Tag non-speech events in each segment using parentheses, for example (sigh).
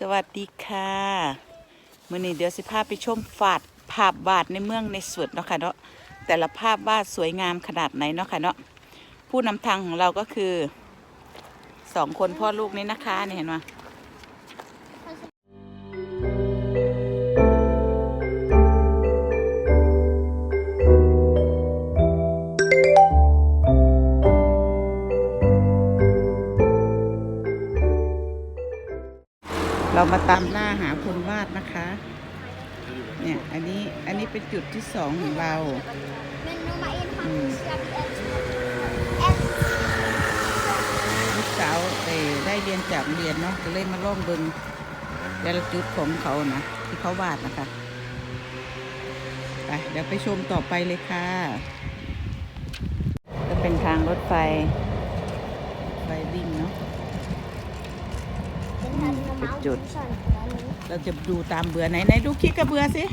สวัสดีค่ะมื่อนี้เดี๋ยวสิภาพไปชมฝาดภาพวาดในเมืองในสวนเนาะค่ะเนาะแต่ละภาพวาดสวยงามขนาดไหนเนาะค่ะเนาะผู้นำทางของเราก็คือสองคนพ่อลูกนี้นะคะนี่เห็นไหม มาตามล่าหาคนวาดนะคะ เนี่ยอันนี้อันนี้เป็นจุดที่สองของเราลูกสาวเอได้เรียนจากเรียนเนาะก็เลยมาล่องเบิงแต่ละจุดของเขานะที่เขาวาดนะคะไปเดี๋ยวไปชมต่อไปเลยค่ะก็เป็นทางรถไฟไฟวิ่งเนาะ Den her den er meget Jut. lysere end den anden. เราจะดูตามเบือไหนไหนดูคลิกกับเบือสิ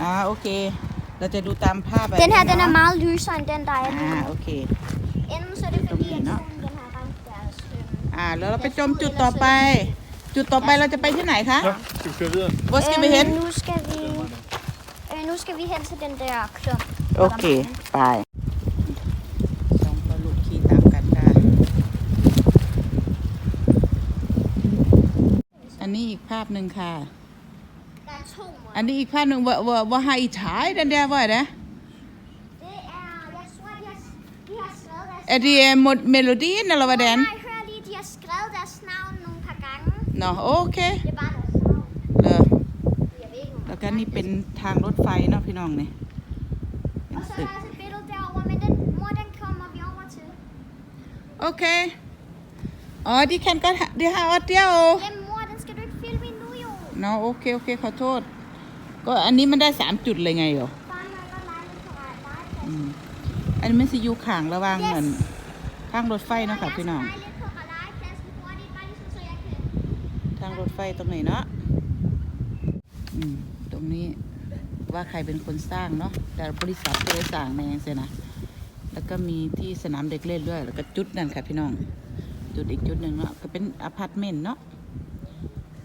อ่าโอเค เราจะดูตามภาพแบบ Den her den er เนาะ meget lysere end den der er อ่า nu. โอเค Enten så er det fordi, at Nå. solen den har ramt deres øhm, อ่าแล้วเราไปชมจุดต่อไป จุดต่อไปเราจะไปที่ไหนคะ Nå, skal vi køre videre? Hvor skal vi hen øhm, Nu skal vi, øh, nu skal vi hen til den der klump. โอเค ไปสองพ่อลูกขี่ตามกันค่ะ อั นนี้อีกภาพหนึ่งค่ะ Der er to måder. อันนี้อีกภาพหนึ่งว่าว่าว่า har I tegnet den der hvor er det Det er, jeg tror, de har, de har skrevet deres er det øh, mod- melodien eller hvordan Nej, hør lige, de har skrevet deres navn nogle par gange. Nå okay Det er bare deres navn. เออ Jeg ved ikke, hvor แล้วก็นี่เป็นทางรถไฟเนาะพี่น้องนี่เป็น Og så er ตึก der også et billede derovre, men den mor, den kommer vi over til. โอเค อ๋อดิฉันก็ดิฮาออเดียว เนาะโอเคโอเคขอโทษ ก็อันนี้มันได้สามจุดเลยไงเหรอ Far mangler lejlighed på vej. อืมอันนี้มันสิอยู่ข้างระหว่างเหมือนทางรถไฟเนาะค่ะพี่น้อง Jeg skal lidt på legepladsen hurtigt, bare ligesom så jeg kan... ทางรถไฟตรงไหนเนาะอืมตรงนี้ว่าใครเป็นคนสร้างเนาะแต่บริษัทก็ได้สร้างในอย่างเสียนะแล้วก็มีที่สนามเด็กเล่นด้วย แล้วก็จุดนั่นค่ะพี่น้อง จุดอีกจุดหนึ่งเนาะก็เป็นอพาร์ตเมนต์เนาะ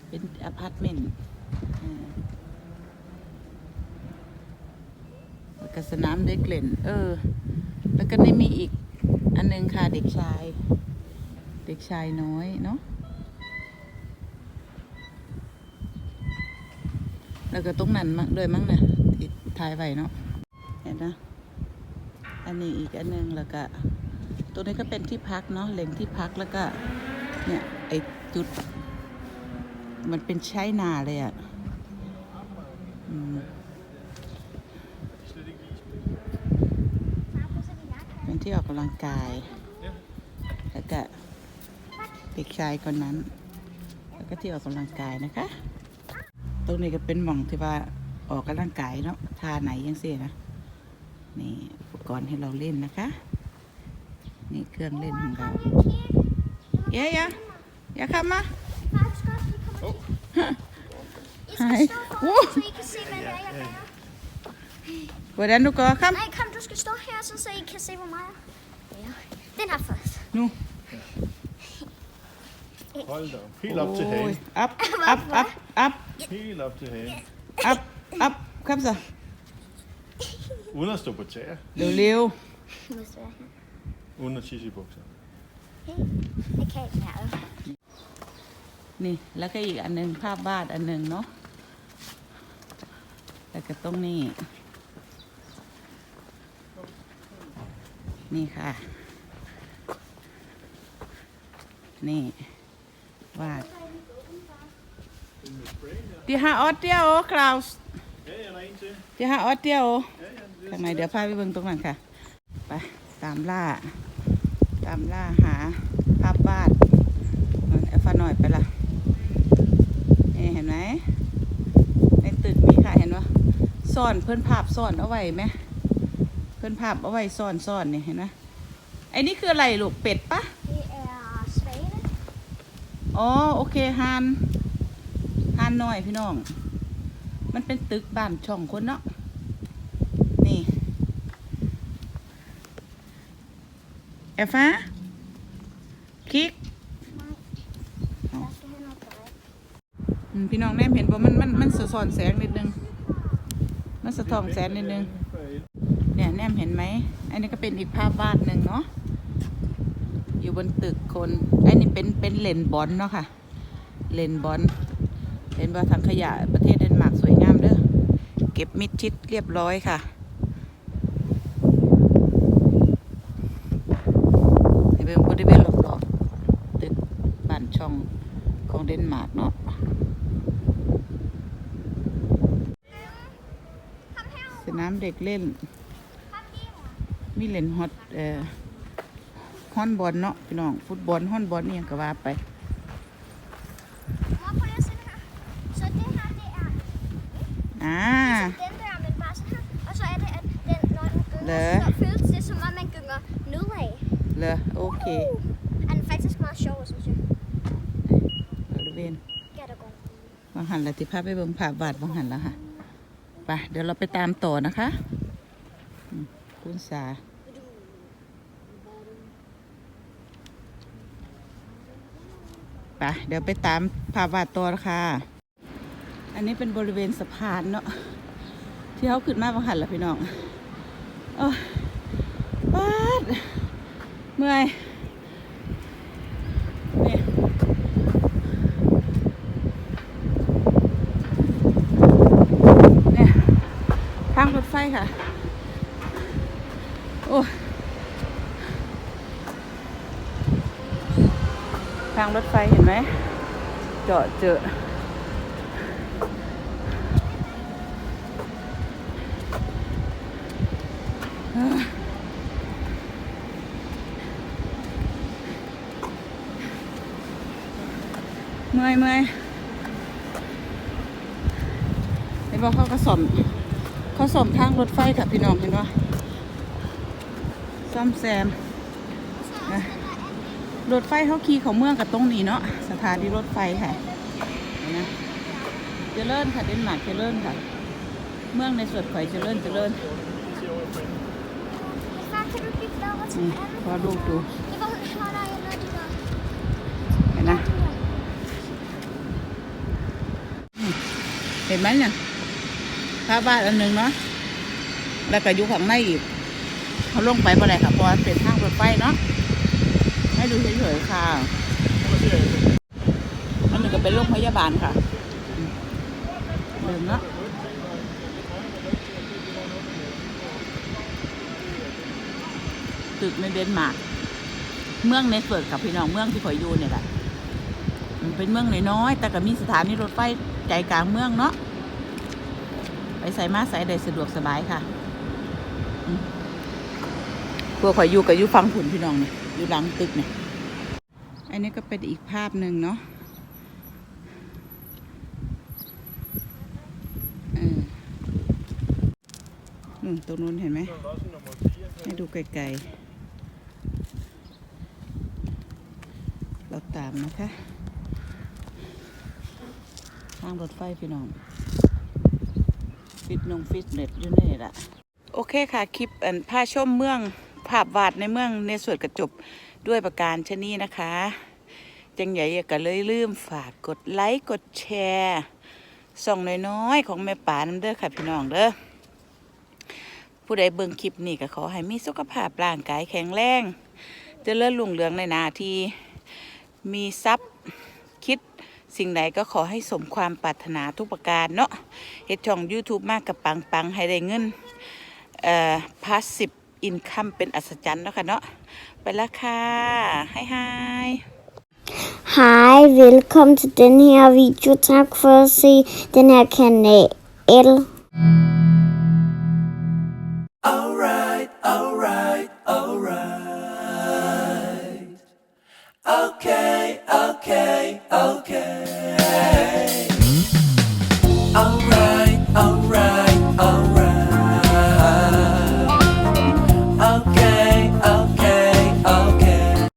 เป็นอพาร์ตเมนต์อ่าแล้วก็สนามเด็กเล่น เออ แล้วก็นี่มีอีก อันหนึงค่ะเด็กชาย เด็กชายน้อยเนาะ แล้วก็ตรงนั้นมั้งด้วยมั้งนะที่ถ่ายไว้เนาะ เห็นนะ อันนี้อีกอันหนึงแล้วก็ตัวนี้ก็เป็นที่พักเนาะแหล่งที่พักแล้วก็ เนี่ยไอจุด มันเป็นใช้นาเลยอะ่ะเป็นที่ออกกำลังกาย แล้วก็เด็กชายคนนั้น แล้วก็ที่ออกกำลังกายนะคะ ตรงนี้ก็เป็นหม่องที่ว่าออกกำลังกายเนาะท่าไหนยังเสียนะ นี่อุปกรณ์ให้เราเล่นนะคะ นี่เครื่องเล่นของเราเย้ยะยะคำมา Hej. stå Uh. så I kan se, hvad det er, jeg gør. hvordan du går kom Nej, kom, du skal stå her, så, så I kan se, hvor meget jeg gør. Den her først. nu Hold da op. Helt op til Oj, hagen. op (laughs) op op op Helt op til hagen. op op kom så Uden at stå på tæer. jeg her. Uden at tisse i bukser. Det kan ikke være. นี่แล้วก็อีกอันหนึ่งภาพวาดอันหนึ่งเนาะแล้วก็ตรงนี้ นี่ค่ะ นี่ วาด De har også derovre, Claus. Ja, ja, der er en til. De har også derovre. Ja, ja. Det ข้างในเดี๋ยวพาไปเบิ่งตรงนั้นค่ะ ไป ตามล่า ตามล่าหาภาพวาดเอาแอฟฟ้าหน่อยไปละ นี่เห็นไหมในตึกมีค่ะเห็นปะซ่อนเพื่อนภาพซ่อนเอาไว้ไหมเพื่อนภาพเอาไว้ซ่อนซ่อนนี่เห็นไหมไอ้นี่คืออะไรลูกเป็ดปะ Det er svane. อ๋อโอเคฮานฮานน้อยพี่น้อง มันเป็นตึกบ้านช่องคนเนาะนี่เอฟ้าคลิก Nej. Jeg skal have noget bredt. อืม พี่น้องแนมเห็นบ่มันมันมันสะท้อนแสงนิดนึง มันสะท้อนแสงนิดนึง เนี่ยแนมเห็นไหม อันนี้ก็เป็นอีกภาพวาดหนึ่งเนาะ อยู่บนตึกคน อันนี้เป็นเป็นเลนบอลเนาะค่ะ เลนบอลเห็นว่าทางขยะประเทศเดนมาร์กสวยงามเด้อ เก็บมิดชิดเรียบร้อยค่ะเบิ่งบริเวณรอบๆตึกบ้านช่องของเดนมาร์กเนาะ ส น้ำเด็กเล่น มีเล่นฮอตเอ่อฮอนบอลเนาะพี่น้องฟุตบอลฮอนบอลนี่ยังก็ว่าไปอ่าเลรอเหรอโอเคอันเวนบางหันละที่ภาพไปเบิ่งภาบาดบางหันและค่ะ ไปเดี๋ยวเราไปตามต่อนะคะคุณสาไปเดี๋ยวไปตามภาวาต่อนะคะอันนี้เป็นบริเวณสะพานเนาะที่เขาขึ้นมาวังหันละพี่น้องโอ้ยปาดเมื่อยนี่ เนี่ยทางรถไฟค่ะ โอ้ย ทางรถไฟเห็นไหมเจาะเจอเอ้ยเมื่อยเมื่อยเห็นบอกเขาก็สมเขาสมทางรถไฟค่ะพี่น้องเห็นว่าซ่อมแซม รถไฟเขาขี่เขาเมืองกับตรงนี้เนาะสถานีรถไฟค่ะนไหมเจริญค่ะเดนมาร์กเจริญค่ะ เมืองในส่วนข่อยเจริญเจริญนี่พอลูกดูเห็นนะเห็นไหมเนี่ยภาพวาดอันหนึ่งเนาะแล้วก็อยู่ข้างในอีกเขาลงไปเมื่อไรค่ะเพราะเป็นทางรถไฟเนาะ ดูเฉยๆค่ะ อันนึ่งก็เป็นโรงพยาบาลค่ะเดินเนาะตึกในเดนมาร์กเมืองในเฟิร์กกับพี่น้องเมืองที่ขอยอยู่เนี่ยแหละมันเป็นเมืองน้อยๆแต่ก็มีสถานีรถไฟใจกลางเมืองเนาะไปใส่มาใส่ได้สะดวกสบายค่ะพวกขอยอยู่กับยู่ฟังผุนพี่น้องเนี่ย อยู่หลังตึกเนี่ย อันนี้ก็เป็นอีกภาพหนึ่งเนาะเออนู่นตรงนู้นเห็นไหม ให้ดูไกลๆ เราตามนะคะทางรถไฟพี่น้อง ฟิตนงฟิตเน็ตอยู่นี่แหละโอเคค่ะ คลิปอันผ้าชมเมือง ภาพวาดในเมืองในส่วนกระจบด้วยประการชนี้นะคะ จังใหญ่ก็เลยลืมฝากกดไลค์กดแชร์ส่องน้อยๆ ของแม่ป่าน้ำเด้อค่ะพี่น้องเด้อผู้ใดเบิ่งคลิปนี้ก็ขอให้มีสุขภาพร่างกายแข็งแรงจเจริญรุ่งเรืองในนาทีมีทรัพย์คิดสิ่งใดก็ขอให้สมความปรารถนาทุกประการเนาะเฮ็ดช่อง YouTube มากกับปังปังๆให้ได้เงินเอ่อพาสซีฟ อินคัมเป็นอัศจรรย์เนาะค่ะเนาะไปและค่ะให้ไฮ Hej, velkommen til den her video. Tak for at se den her kanal.